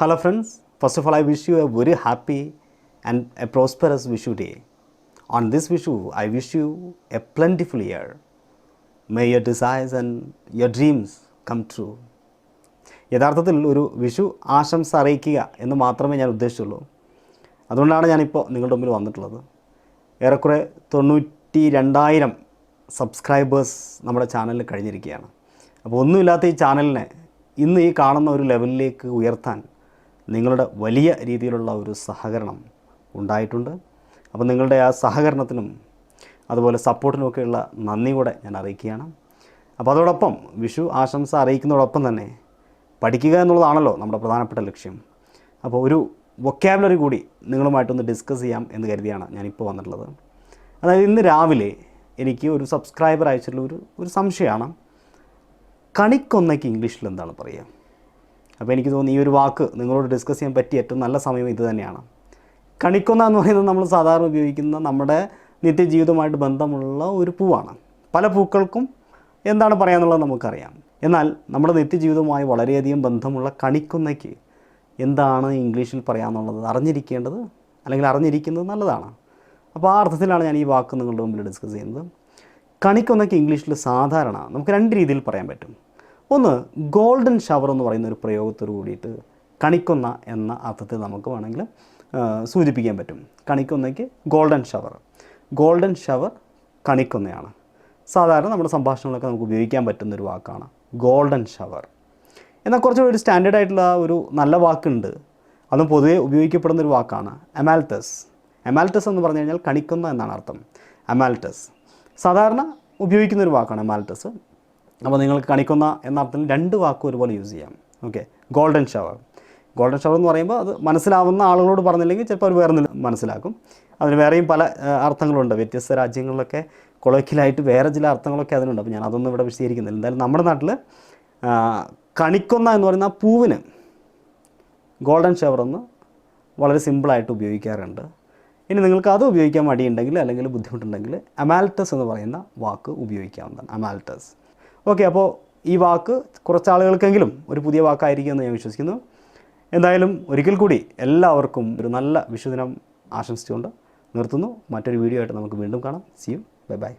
Hello, friends first of all I wish you a very happy and a prosperous Vishu day on this Vishu I wish you a plentiful year May your desires and your dreams come true. യഥാർത്ഥത്തിൽ ഒരു വിഷു ആശംസ അറിയിക്കുക എന്ന് മാത്രമേ ഞാൻ ഉദ്ദേശിച്ചുള്ളൂ. അതുകൊണ്ടാണ് ഞാനിപ്പോൾ നിങ്ങളുടെ മുമ്പിൽ വന്നിട്ടുള്ളത്. ഏറെക്കുറെ തൊണ്ണൂറ്റി രണ്ടായിരം സബ്സ്ക്രൈബേഴ്സ് നമ്മുടെ ചാനലിൽ കഴിഞ്ഞിരിക്കുകയാണ്. അപ്പോൾ ഒന്നുമില്ലാത്ത ഈ ചാനലിനെ ഇന്ന് ഈ കാണുന്ന ഒരു ലെവലിലേക്ക് ഉയർത്താൻ നിങ്ങളുടെ വലിയ രീതിയിലുള്ള ഒരു സഹകരണം ഉണ്ടായിട്ടുണ്ട്. അപ്പോൾ നിങ്ങളുടെ ആ സഹകരണത്തിനും അതുപോലെ സപ്പോർട്ടിനുമൊക്കെയുള്ള നന്ദി കൂടെ ഞാൻ അറിയിക്കുകയാണ്. അപ്പോൾ അതോടൊപ്പം വിഷു ആശംസ അറിയിക്കുന്നതോടൊപ്പം തന്നെ പഠിക്കുക എന്നുള്ളതാണല്ലോ നമ്മുടെ പ്രധാനപ്പെട്ട ലക്ഷ്യം. അപ്പോൾ ഒരു വൊക്കാബുലറി കൂടി നിങ്ങളുമായിട്ടൊന്ന് ഡിസ്കസ് ചെയ്യാം എന്ന് കരുതിയാണ് ഞാനിപ്പോൾ വന്നിട്ടുള്ളത്. അതായത് ഇന്ന് രാവിലെ എനിക്ക് ഒരു സബ്സ്ക്രൈബർ അയച്ചിട്ടുള്ള ഒരു ഒരു സംശയമാണ്. കണിക്കൊന്നയ്ക്ക് ഇംഗ്ലീഷിൽ എന്താണ് പറയുക? അപ്പോൾ എനിക്ക് തോന്നുന്നു ഈ ഒരു വാക്ക് നിങ്ങളോട് ഡിസ്കസ് ചെയ്യാൻ പറ്റിയ ഏറ്റവും നല്ല സമയം ഇത് തന്നെയാണ്. കണിക്കൊന്ന എന്ന് പറയുന്നത് നമ്മൾ സാധാരണ ഉപയോഗിക്കുന്ന നമ്മുടെ നിത്യജീവിതവുമായിട്ട് ബന്ധമുള്ള ഒരു പൂവാണ്. പല പൂക്കൾക്കും എന്താണ് പറയാന്നുള്ളത് നമുക്കറിയാം. എന്നാൽ നമ്മുടെ നിത്യജീവിതവുമായി വളരെയധികം ബന്ധമുള്ള കണിക്കൊന്നയ്ക്ക് എന്താണ് ഇംഗ്ലീഷിൽ പറയാമെന്നുള്ളത് അറിഞ്ഞിരിക്കേണ്ടത് അല്ലെങ്കിൽ അറിഞ്ഞിരിക്കുന്നത് നല്ലതാണ്. അപ്പോൾ ആ അർത്ഥത്തിലാണ് ഞാൻ ഈ വാക്ക് നിങ്ങളുടെ മുമ്പിൽ ഡിസ്കസ് ചെയ്യുന്നത്. കണിക്കൊന്നയ്ക്ക് ഇംഗ്ലീഷിൽ സാധാരണ നമുക്ക് രണ്ട് രീതിയിൽ പറയാൻ പറ്റും. ഒന്ന് ഗോൾഡൻ ഷവർ എന്ന് പറയുന്ന ഒരു പ്രയോഗത്തോട് കൂടിയിട്ട് കണിക്കൊന്ന എന്ന അർത്ഥത്തിൽ നമുക്ക് വേണമെങ്കിൽ സൂചിപ്പിക്കാൻ പറ്റും. കണിക്കൊന്നയ്ക്ക് ഗോൾഡൻ ഷവർ. ഗോൾഡൻ ഷവർ കണിക്കൊന്നയാണ്. സാധാരണ നമ്മുടെ സംഭാഷണങ്ങളൊക്കെ നമുക്ക് ഉപയോഗിക്കാൻ പറ്റുന്ന ഒരു വാക്കാണ് ഗോൾഡൻ ഷവർ. എന്നാൽ കുറച്ചുകൂടി ഒരു സ്റ്റാൻഡേർഡ് ആയിട്ടുള്ള ഒരു നല്ല വാക്കുണ്ട്. അതും പൊതുവെ ഉപയോഗിക്കപ്പെടുന്ന ഒരു വാക്കാണ് അമാൽറ്റസ് അമാൽറ്റസ് എന്ന് പറഞ്ഞു കഴിഞ്ഞാൽ കണിക്കുന്ന എന്നാണ് അർത്ഥം. അമാൽറ്റസ് സാധാരണ ഉപയോഗിക്കുന്ന ഒരു വാക്കാണ് എമാൽറ്റസ് അപ്പോൾ നിങ്ങൾ കണിക്കുന്ന എന്ന അർത്ഥത്തിൽ രണ്ട് വാക്ക് ഒരുപോലെ യൂസ് ചെയ്യാം. Okay golden shower golden shower എന്ന് പറയുമ്പോൾ അത് മനസ്സിലാവുന്ന ആളുകളോട് പറഞ്ഞില്ലെങ്കിൽ ചിലപ്പോൾ അവർ വേറെ മനസ്സിലാക്കും. അതിന് വേറെയും പല അർത്ഥങ്ങളുണ്ട്. വ്യത്യസ്ത രാജ്യങ്ങളിലൊക്കെ കൊളോക്കിലായിട്ട് വേറെ ചില അർത്ഥങ്ങളൊക്കെ അതിനുണ്ട് അപ്പോൾ ഞാൻ അതൊന്നും ഇവിടെ വിശദീകരിക്കുന്നില്ല. എന്തായാലും നമ്മുടെ നാട്ടിൽ കണിക്കൊന്ന എന്ന് പറയുന്ന ആ പൂവിന് ഗോൾഡൻ ഷവർ എന്ന് വളരെ സിമ്പിളായിട്ട് ഉപയോഗിക്കാറുണ്ട്. ഇനി നിങ്ങൾക്ക് അത് ഉപയോഗിക്കാൻ മടിയുണ്ടെങ്കിൽ അല്ലെങ്കിൽ ബുദ്ധിമുട്ടുണ്ടെങ്കിൽ അമാൽറ്റസ് എന്ന് പറയുന്ന വാക്ക് ഉപയോഗിക്കാവുന്നതാണ്. അമാൽറ്റസ് ഓക്കെ അപ്പോൾ ഈ വാക്ക് കുറച്ച് ആളുകൾക്കെങ്കിലും ഒരു പുതിയ വാക്കായിരിക്കും എന്ന് ഞാൻ വിശ്വസിക്കുന്നു. എന്തായാലും ഒരിക്കൽ കൂടി എല്ലാവർക്കും ഒരു നല്ല വിഷുദിനം ആശംസിച്ചുകൊണ്ട് നിർത്തുന്നു. മറ്റൊരു വീഡിയോ ആയിട്ട് നമുക്ക് വീണ്ടും കാണാം. C U bye bye